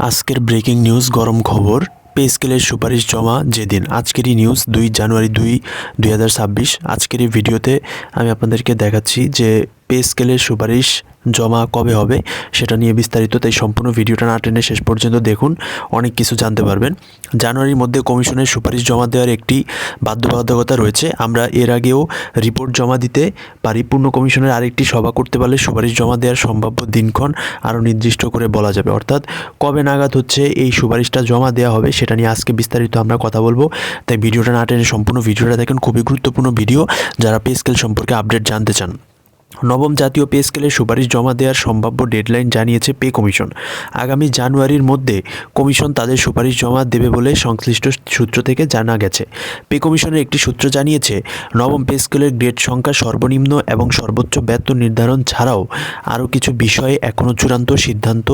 আজকের breaking news, গরম খবর। পে স্কেলের সুপারিশ জমা যেদিন। আজকেরই নিউজ দুই জানুয়ারি দুই দুই আজকের এই ভিডিওতে আমি আপনাদেরকে দেখাচ্ছি যে পে স্কেলের সুপারিশ জমা কবে হবে সেটা নিয়ে বিস্তারিত, তাই সম্পূর্ণ ভিডিওটা না টেনে শেষ পর্যন্ত দেখুন, অনেক কিছু জানতে পারবেন। জানুয়ারির মধ্যে কমিশনের সুপারিশ জমা দেওয়ার একটি বাধ্যবাধকতা রয়েছে। আমরা এর আগেও রিপোর্ট জমা দিতে পারি, পূর্ণ কমিশনের আরেকটি সভা করতে পারলে সুপারিশ জমা দেওয়ার সম্ভাব্য দিনক্ষণ আরও নির্দিষ্ট করে বলা যাবে। অর্থাৎ কবে নাগাদ হচ্ছে এই সুপারিশটা জমা দেওয়া হবে সেটা নিয়ে আজকে বিস্তারিত আমরা কথা বলব। তাই ভিডিওটা না টেনে সম্পূর্ণ ভিডিওটা দেখেন, খুবই গুরুত্বপূর্ণ ভিডিও। যারা পে স্কেল সম্পর্কে আপডেট জানতে চান। নবম জাতীয় পে স্কেলের সুপারিশ জমা দেওয়ার সম্ভাব্য ডেডলাইন জানিয়েছে পে কমিশন। আগামী জানুয়ারির মধ্যে কমিশন তাদের সুপারিশ জমা দেবে বলে সংশ্লিষ্ট সূত্র থেকে জানা গেছে। পে কমিশনের একটি সূত্র জানিয়েছে, নবম পে স্কেলের গ্রেড সংখ্যা সর্বনিম্ন এবং সর্বোচ্চ বেতন নির্ধারণ ছাড়াও আরও কিছু বিষয়ে এখনও চূড়ান্ত সিদ্ধান্ত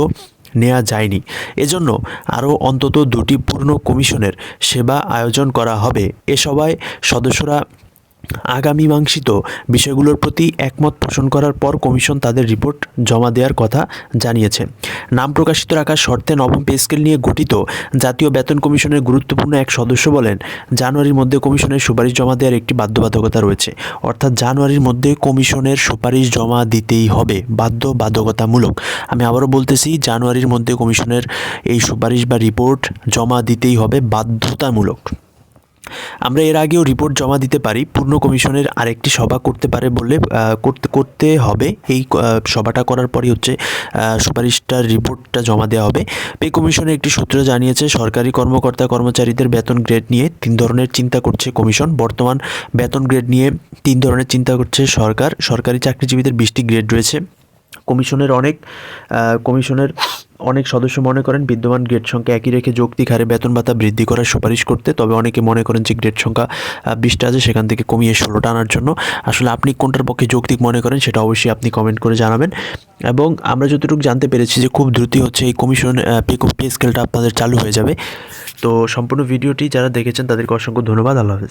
নেওয়া যায়নি। এজন্য আরও অন্তত দুটি পূর্ণ কমিশনের সেবা আয়োজন করা হবে। এ সভায় সদস্যরা আগামীমাংসিত বিষয়গুলোর প্রতি একমত পোষণ করার পর কমিশন তাদের রিপোর্ট জমা দেওয়ার কথা জানিয়েছে। নাম প্রকাশিত রাখার শর্তে নবম পে স্কেল নিয়ে গঠিত জাতীয় বেতন কমিশনের গুরুত্বপূর্ণ এক সদস্য বলেন, জানুয়ারির মধ্যে কমিশনের সুপারিশ জমা দেওয়ার একটি বাধ্যবাধকতা রয়েছে। অর্থাৎ জানুয়ারির মধ্যে কমিশনের সুপারিশ জমা দিতেই হবে বাধ্য বাধ্যকতামূলক আমি আবারও বলতেছি, জানুয়ারির মধ্যে কমিশনের এই সুপারিশ বা রিপোর্ট জমা দিতেই হবে, বাধ্যতামূলক। আমরা এর আগেও রিপোর্ট জমা দিতে পারি, পূর্ণ কমিশনের আরেকটি সভা করতে পারে বলে করতে করতে হবে। এই সভাটা করার পরই হচ্ছে সুপারিশটার রিপোর্টটা জমা দেওয়া হবে। পে কমিশনের একটি সূত্র জানিয়েছে, সরকারি কর্মকর্তা কর্মচারীদের বেতন গ্রেড নিয়ে তিন ধরনের চিন্তা করছে কমিশন। বর্তমান বেতন গ্রেড নিয়ে তিন ধরনের চিন্তা করছে সরকার। সরকারি চাকরিজীবীদের বিশটি গ্রেড রয়েছে। কমিশনের অনেক কমিশনের অনেক সদস্য মনে করেন বিদ্যমান গ্রেড সংখ্যা একই রেখে যৌক্তিক হারে বেতন ভাতা বৃদ্ধি করার সুপারিশ করতে, তবে অনেকে মনে করেন যে গ্রেড সংখ্যা বিশটা আছে, সেখান থেকে কমিয়ে ষোলোটা আনার জন্য। আসলে আপনি কোনটার পক্ষে যৌক্তিক মনে করেন সেটা অবশ্যই আপনি কমেন্ট করে জানাবেন। এবং আমরা যতটুকু জানতে পেরেছি যে খুব দ্রুতই হচ্ছে এই কমিশন পে পে স্কেলটা আপনাদের চালু হয়ে যাবে। তো সম্পূর্ণ ভিডিওটি যারা দেখেছেন তাদেরকে অসংখ্য ধন্যবাদ। আল্লাহ হাফেজ।